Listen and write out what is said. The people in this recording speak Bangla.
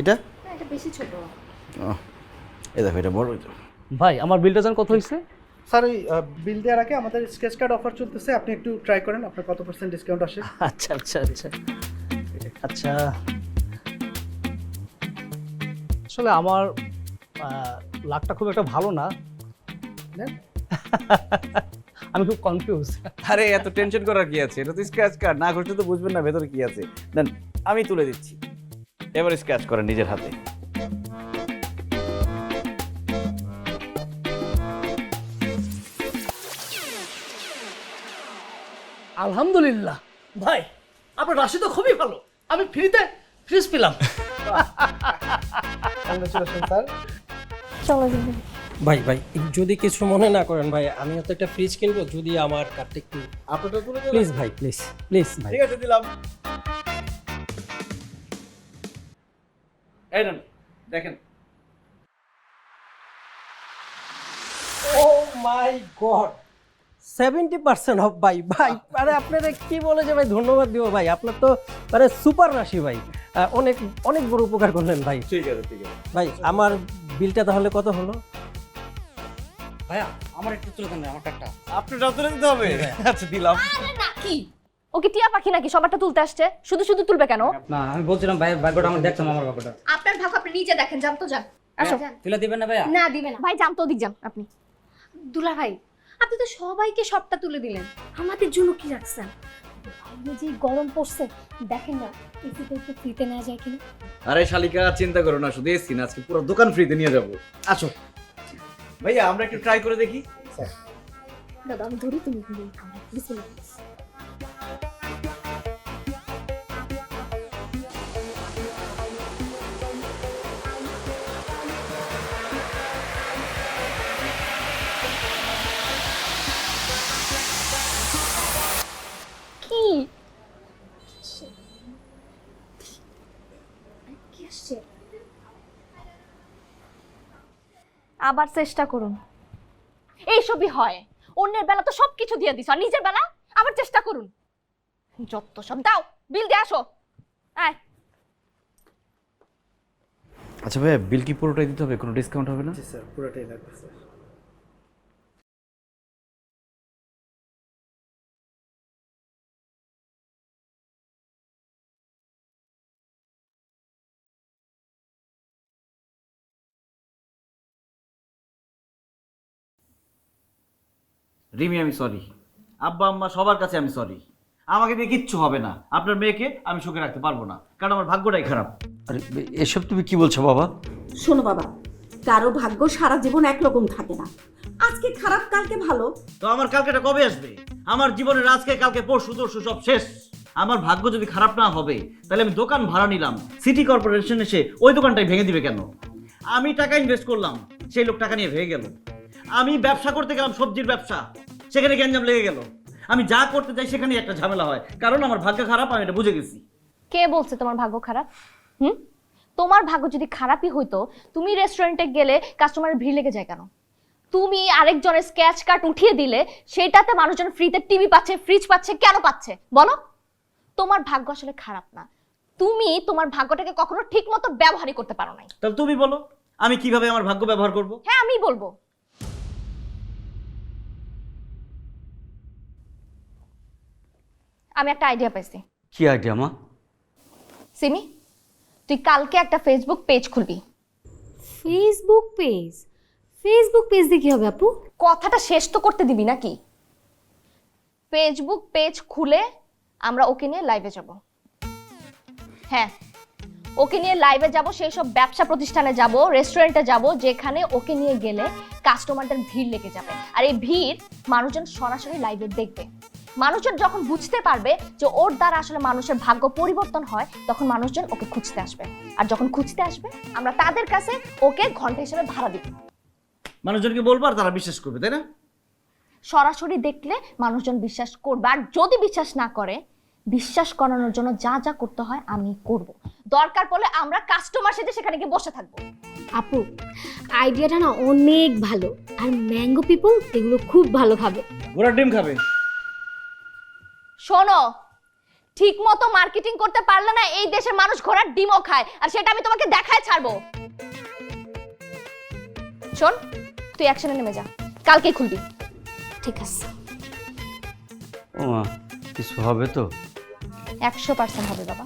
এটা? এটা বেশি ছোট। ও দেখো এটা বড় ভাই আমার বিলটা জান কত হয়েছে? স্যার এই বিল দেওয়ার আগে আমাদের স্কেচ কার্ড অফার চলতেছে আপনি একটু ট্রাই করেন আপনার কত পার্সেন্ট ডিসকাউন্ট আসে। আচ্ছা আচ্ছা আচ্ছা। আচ্ছা। আসলে আমার লাকটা খুব একটা ভালো না। আমি খুব কনফিউজ আরে এত টেনশন করার কি আছে? এটা তো স্ক্র্যাচ কার্ড না করতে তো বুঝবেন না ভেতরে কি আছে। দেন আমি তুলে দিচ্ছি। এবার স্ক্র্যাচ করেন নিজের হাতে। আলহামদুলিল্লাহ। ভাই আপনার রাশি তো খুবই ভালো। আমি ফ্রিতে ফ্রিজ পেলাম। চলো ভাই ভাই যদি কিছু মনে না করেন ভাই আমিও তো একটা ফ্রিজ কিনবো যদি আমার কার্ডটা একটু আপনারটা তুলে প্লিজ ভাই প্লিজ প্লিজ ভাই। ঠিক আছে দিলাম। এই দেখেন। ও my god seventy percent off ভাই ভাই আরে আপনারা কি বলে যে ভাই ধন্যবাদ দিব ভাই? আপনার তো মানে সুপার রাশি ভাই। অনেক অনেক বড় উপকার করলেন ভাই। ঠিক আছে ঠিক আছে। ভাই আমার বিলটা তাহলে কত হলো? ভাইয়া আমার একটু তুলে দেন আমার কার্ডটা আপনারটা তুলে দিতে হবে। আচ্ছা দিলাম। না কি ও কি টিয়া পাখি নাকি সবারটা তুলতে আসছে? শুধু শুধু তুলবে কেন? না আমি বলছিলাম ভাই ভাগ্যটা আমার দেখতাম আমার ভাগ্যটা আপনার ভাগ আপনি নিজে দেখেন যান তো যান। আসো তুলে দিবেন না ভাইয়া? না দিবে না। ভাই যান তো ওদিক যান আপনি। দুলা ভাই আপনি তো সবাইকে সবটা তুলে দিলেন। আমাদের জন্য কি রাখছেন? যে গরম পড়ছে দেখেন না এসিতে একটু ফ্রিতে নেওয়া যায় কিনা? আরে শালিকা চিন্তা করো না শুধু এসছি না আজকে পুরো দোকান ফ্রিতে নিয়ে যাব। আসো। ভাইয়া আমরা একটু ট্রাই করে দেখি। দাদা আমি ধরি তুমি আবার চেষ্টা করুন। এইসবই হয়। অন্যের বেলা তো সব কিছু দিয়ে দিছ আর নিজের বেলা আবার চেষ্টা করুন। যত সব দাও বিল দিয়ে আসো। আয়। আচ্ছা ভাইয়া বিল কি পুরোটাই দিতে হবে? কোনো ডিসকাউন্ট হবে না? জি স্যার পুরোটাই লাগবে স্যার। রিমি আমি সরি আব্বা আম্মা সবার কাছে আমি সরি আমাকে দিয়ে কিচ্ছু হবে না। আপনার মেয়েকে আমি সুখে রাখতে পারব না কারণ আমার ভাগ্যটাই খারাপ। আরে এসব তুমি কি বলছো বাবা? শোনো বাবা কারও ভাগ্য সারা জীবন একরকম থাকে না। আজকে খারাপ কালকে ভালো। তো আমার কালকেটা কবে আসবে? আমার জীবনের আজকে কালকে পরশু তরশু সব শেষ। আমার ভাগ্য যদি খারাপ না হবে তাহলে আমি দোকান ভাড়া নিলাম। সিটি কর্পোরেশন এসে ওই দোকানটাই ভেঙে দিবে কেন? আমি টাকা ইনভেস্ট করলাম সেই লোক টাকা নিয়ে ভেঙে গেল। আমি ব্যবসা করতে গেলাম সবজির ব্যবসা। সেখানে গ্যাঞ্জাম লেগে গেল। আমি যা করতে চাই সেখানে একটা ঝামেলা হয়। কারণ আমার ভাগ্য খারাপ আমি এটা বুঝে গেছি। কে বলছে তোমার ভাগ্য খারাপ? হুম? তোমার ভাগ্য যদি খারাপই হইতো তুমি রেস্টুরেন্টে গেলে কাস্টমারের ভিড় লেগে যায় কেন? তুমি আরেকজনের স্ক্যাচ কার্ড উঠিয়ে দিলে সেটাতে মানুষজন ফ্রিতে টিভি পাচ্ছে ফ্রিজ পাচ্ছে কেন পাচ্ছে? বলো। তোমার ভাগ্য আসলে খারাপ না। তুমি তোমার ভাগ্যটাকে কখনো ঠিক মতো ব্যবহারই করতে পারো নাই। তাহলে তুমি বলো আমি কীভাবে আমার ভাগ্য ব্যবহার করব? হ্যাঁ আমি বলব। আমি একটা আইডিয়া পাইছি। কি আইডিয়া মা? সিমি তুই কালকে একটা ফেসবুক পেজ খুলবি। ফেসবুক পেজ ফেসবুক পেজ দিয়ে কি হবে আপু? কথাটা শেষ তো করতে দিবি নাকি? ফেসবুক পেজ খুলে আমরা ওকে নিয়ে লাইভে যাব। হ্যাঁ ওকে নিয়ে লাইভে যাব সেই সব ব্যবসা প্রতিষ্ঠানে যাব রেস্টুরেন্টে যাব যেখানে ওকে নিয়ে গেলে কাস্টমারদের ভিড় লেগে যাবে। আর এই ভিড় মানুষজন সরাসরি লাইভে দেখবে। মানুষজন যখন বুঝতে পারবে যে ওর দ্বারা আসলে মানুষের ভাগ্য পরিবর্তন হয় তখন মানুষজন ওকে খুঁজতে আসবে। আর যখন খুঁজতে আসবে আমরা তাদের কাছে ওকে ঘণ্টা হিসেবে ভাড়া দিব। মানুষজনকে বলব আর তারা বিশ্বাস করবে তাই না? সরাসরি দেখলে মানুষজন বিশ্বাস করবে। আর যদি বিশ্বাস না করে বিশ্বাস করানোর জন্য যা যা করতে হয় আমি করব। দরকার পড়লে আমরা কাস্টমার সাথে সেখানে গিয়ে বসে থাকব। আপু আইডিয়াটা না অনেক ভালো। আর ম্যাঙ্গো পিপল এগুলো খুব ভালো খাবে। ওরা ডিম খাবে। শোনো ঠিক মতো মার্কেটিং করতে পারলে না এই দেশের মানুষ ঘোড়ার ডিমও খায় আর সেটা আমি তোমাকে দেখায় ছাড়বো। শোন তুই অ্যাকশনে নেমে যা কালকেই খুলবি। ঠিক আছে। ও মা কিছু হবে তো? একশো পার্সেন্ট হবে বাবা।